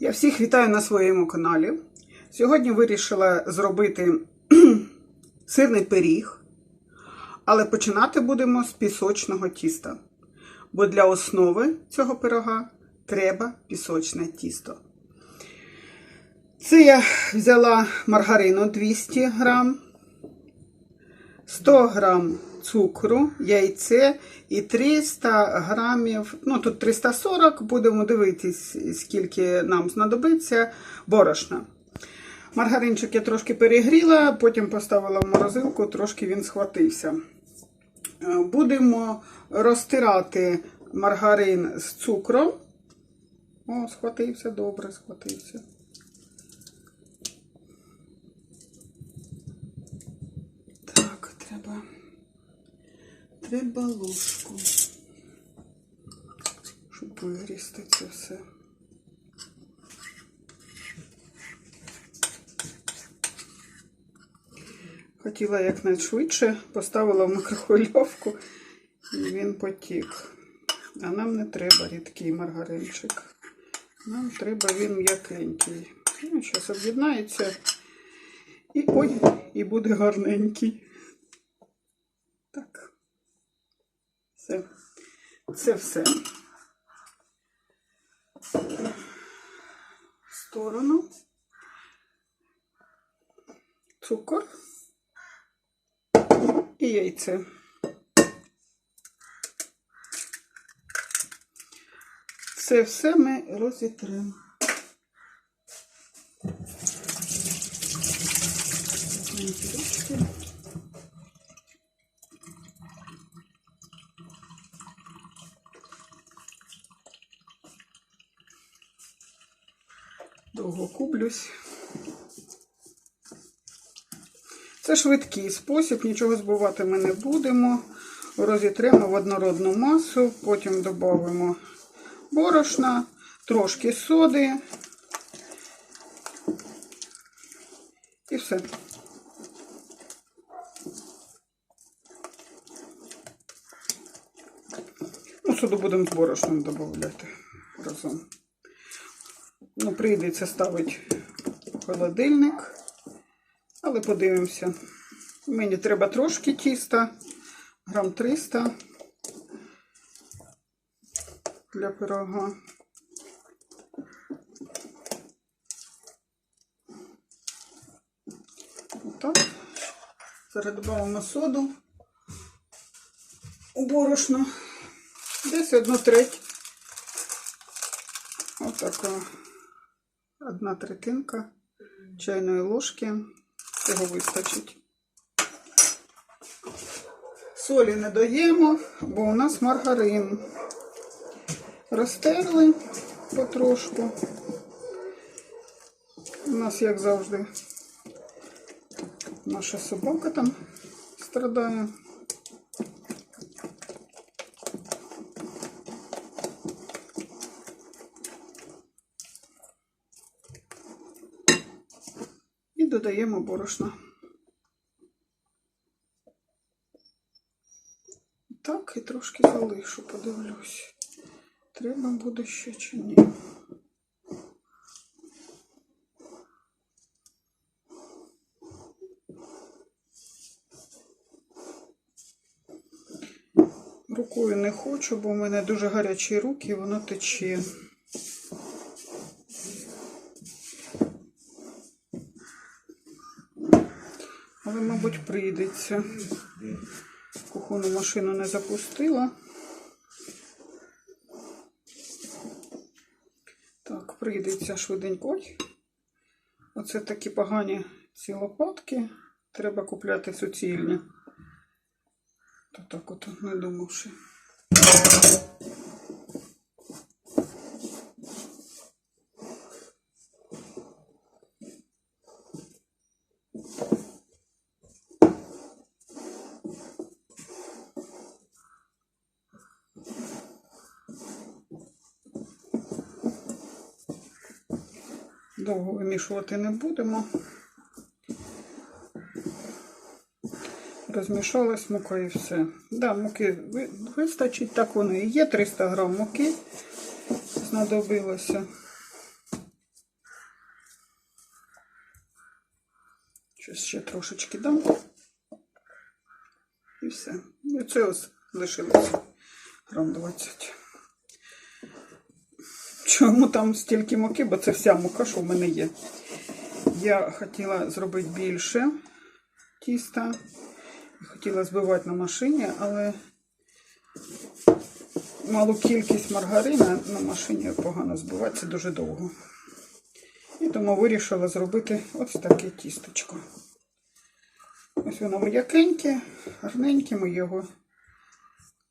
Я всіх вітаю на своєму каналі. Сьогодні вирішила зробити сирний пиріг, але починати будемо з пісочного тіста. Бо для основи цього пирога треба пісочне тісто. Це я взяла маргарину 200 грам, 100 грам цукру, яйце і 300 грамів, ну тут 340, будемо дивитись, скільки нам знадобиться борошна. Маргаринчик я трошки перегріла, потім поставила в морозилку, трошки він схватився. Е, Будемо розтирати маргарин з цукром. О, схватився, добре, схватився. Так, треба. Треба щоб вигрісти це все. Хотіла якнайшвидше, поставила в микрохвильовку і він потік. А нам не треба рідкий маргаринчик. Нам треба він м'якенький. Ну, зараз об'єднається і ой, і буде гарненький. Так. Все. Це все. В сторону. Цукор і яйце. Це все ми розітримо. Довго кублюсь. Це швидкий спосіб, нічого збивати ми не будемо. Розітремо в однородну масу, потім додамо борошна, трошки соди. І все. Ну, соду будемо з борошном додати разом. Ну, прийдеться ставити холодильник. Але подивимося. Мені треба трошки тіста, грам 300 для пирога. Отак. Зараз додамо соду у борошно. Десь одну треть. Отака одна третинка чайної ложки. Цього вистачить. Солі не даємо, бо у нас маргарин. Розтерли потрошку. У нас, як завжди, наша собака там страдає. Додаємо борошно. Так, і трошки залишу, подивлюсь. Треба буде ще чи ні. Рукою не хочу, бо в мене дуже гарячі руки, і воно тече. Але, мабуть, прийдеться. Кухонну машину не запустила. Так, прийдеться швиденько. Оце такі погані ці лопатки. Треба купляти суцільні. То так от не думавши. довго вимішувати не будемо. Розмішалась мука і все. Да, муки вистачить, так воно і є. 300 грам муки знадобилося. Щось ще трошечки дам. І все. І це ось лишилося грам 20. Чому там стільки муки? Бо це вся мука, що в мене є. Я хотіла зробити більше тіста. Хотіла збивати на машині, але малу кількість маргарина на машині погано збивати, це дуже довго. І тому вирішила зробити ось таке тістечко. Ось воно м'якеньке, гарненьке, ми його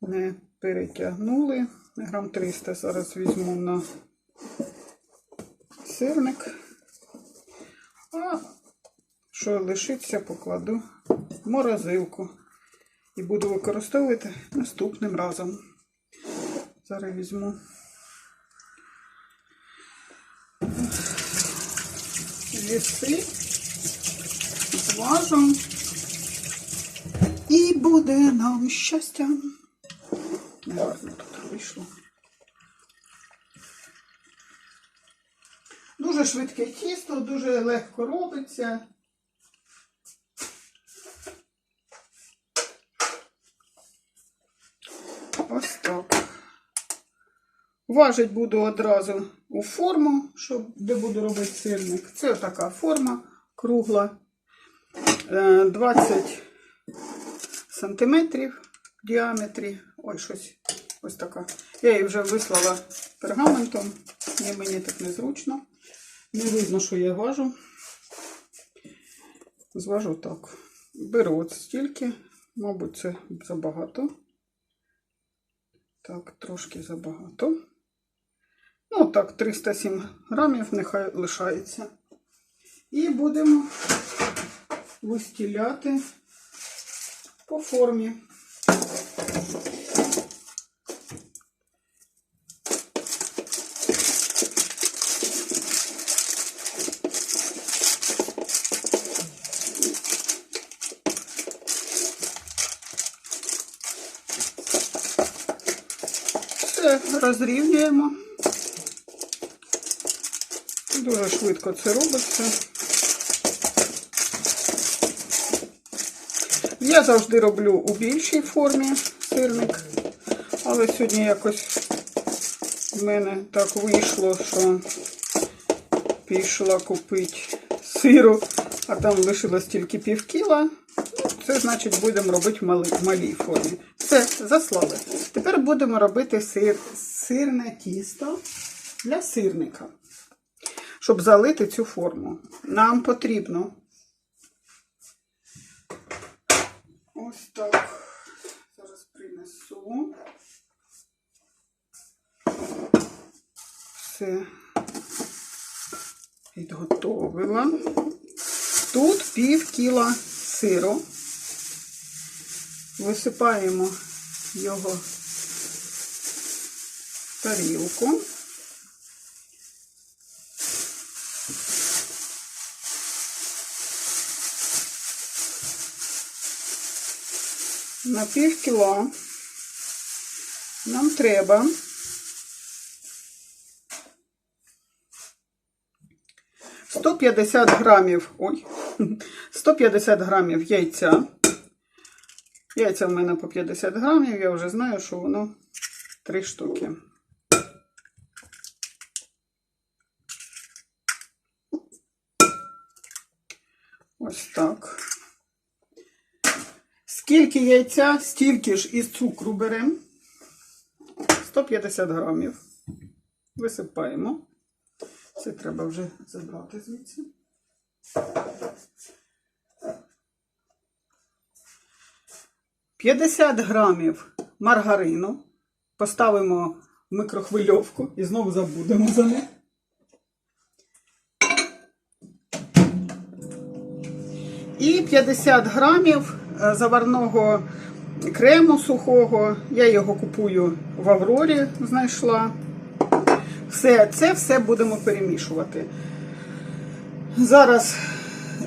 не перетягнули. Грам 300 зараз візьму на сирник. А що лишиться, покладу в морозилку. І буду використовувати наступним разом. Зараз візьму. Віси, зважу. І буде нам щастя. Негарно тут вийшло. Дуже швидке тісто, дуже легко робиться. Ось так. Важить буду одразу у форму, щоб, де буду робити сирник. Це така форма кругла. Е, 20 сантиметрів в діаметрі. Ой, щось ось така. Я її вже вислала пергаментом. Мені так незручно. Не видно, що я важу. Зважу так. Беру от стільки, мабуть, це забагато. Так, трошки забагато. Ну, так, 307 грамів нехай лишається. І будемо вистіляти по формі. Все розрівнюємо. Дуже швидко це робиться. Я завжди роблю у більшій формі сирник, але сьогодні якось в мене так вийшло, що пішла купити сиру, а там лишилось тільки пів кіла. Ну, Це значить будемо робити в малій формі. Все, заслали. Тепер будемо робити сир, сирне тісто для сирника. Щоб залити цю форму. Нам потрібно ось так. Зараз принесу. Все підготовила. Тут пів кіла сиру. Висипаємо його в тарілку. На пів кіло нам треба сто п'ятдесят грамів, ой, 150 грамів яйця. Яйця в мене по 50 грамів, я вже знаю, що воно 3 штуки. Ось так. Скільки яйця, стільки ж із цукру беремо. 150 грамів. Висипаємо. Це треба вже забрати звідси. П'ятдесят грамів маргарину поставимо в микрохвильовку і знову забудемо за них. І 50 грамів е, заварного крему сухого. Я його купую в Аврорі, знайшла. Все, це все будемо перемішувати. Зараз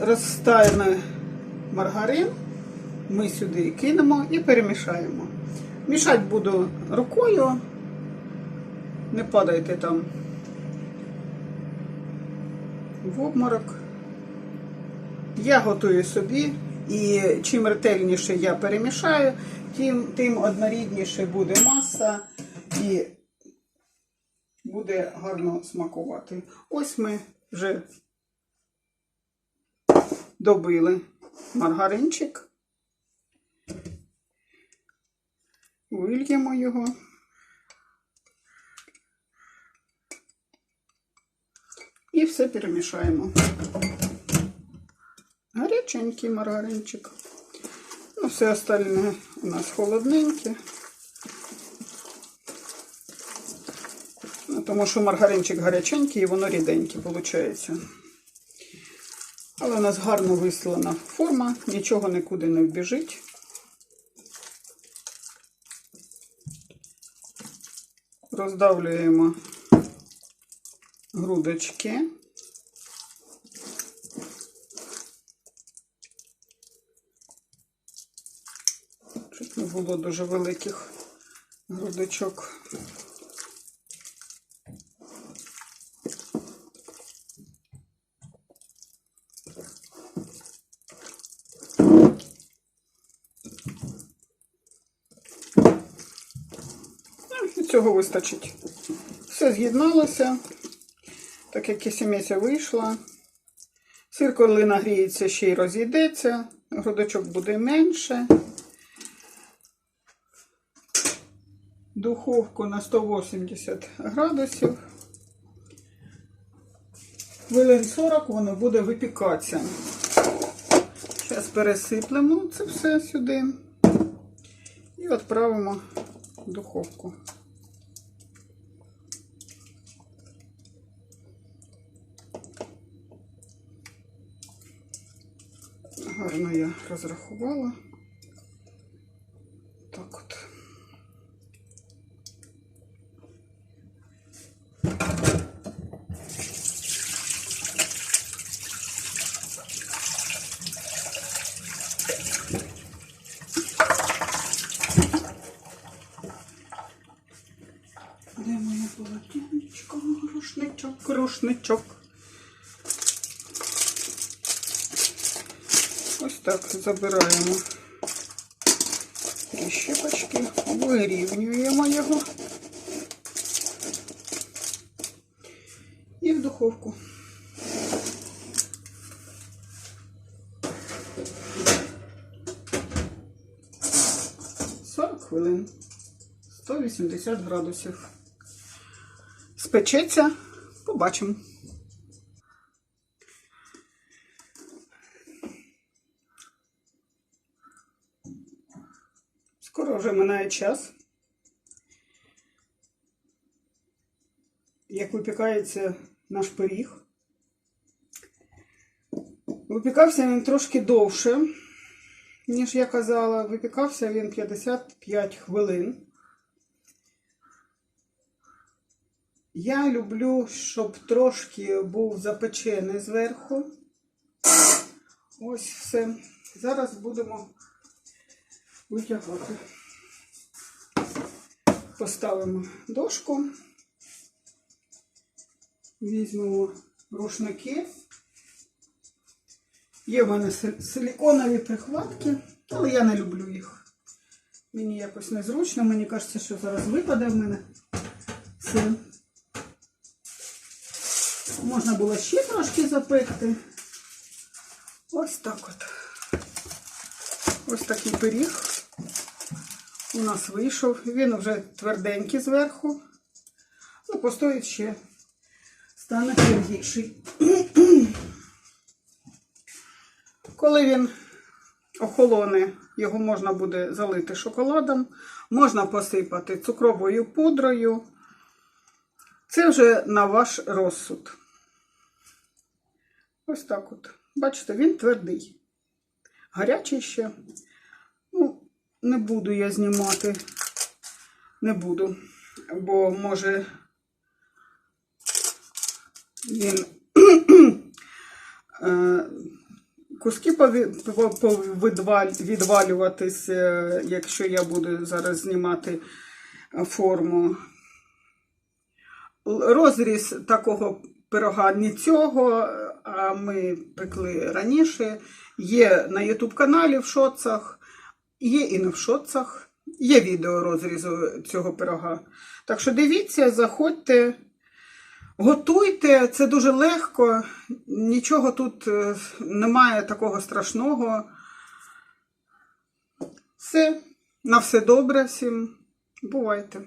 розтаяне маргарин. Ми сюди кинемо і перемішаємо. Мішати буду рукою. Не падайте там в обморок. Я готую собі, і чим ретельніше я перемішаю, тим, тим однорідніше буде маса і буде гарно смакувати. Ось ми вже добили маргаринчик. Вильємо його. І все перемішаємо. Гаряченький маргаринчик. Ну, все остальне у нас холодненьке. Ну, тому що маргаринчик гаряченький і воно ріденьке виходить. Але у нас гарно вислана форма, нічого нікуди не вбіжить. Роздавлюємо грудочки. Щоб не було дуже великих грудочок. Ну, і Цього вистачить. Все з'єдналося, так як кисімеця вийшла. Сир, коли нагріється, ще й розійдеться, грудочок буде менше. Духовку на 180 градусів. Хвилин 40 воно буде випікатися. Зараз пересиплемо це все сюди і відправимо в духовку. Гарно я розрахувала. Так от. Ось так забираємо прищепочки, вирівнюємо його і в духовку. Хвилин, 180 градусів. Спечеться, побачимо. Скоро вже минає час. Як випікається наш пиріг. Випікався він трошки довше, ніж я казала. Випікався він 55 хвилин. Я люблю, щоб трошки був запечений зверху. Ось все. Зараз будемо витягати. Поставимо дошку, візьмемо рушники. Є в мене сил- силіконові прихватки, але я не люблю їх. Мені якось незручно, мені кажеться, що зараз випаде в мене все. Можна було ще трошки запекти. Ось так от. Ось такий пиріг у нас вийшов. Він вже тверденький зверху. Ну, постоїть ще, стане твердіший. Коли він охолоне, його можна буде залити шоколадом, можна посипати цукровою пудрою. Це вже на ваш розсуд. Ось так от. Бачите, він твердий. Гарячий ще. Не буду я знімати. Не буду. Бо може він е, куски пові- по- повидваль- відвалюватись, е, якщо я буду зараз знімати форму. Розріз такого пирога не цього, а ми пекли раніше. Є на YouTube каналі в шоцах, є і на вшоцах. Є відео розрізу цього пирога. Так що дивіться, заходьте, готуйте, це дуже легко, нічого тут е, немає такого страшного. Все, на все добре всім. Бувайте.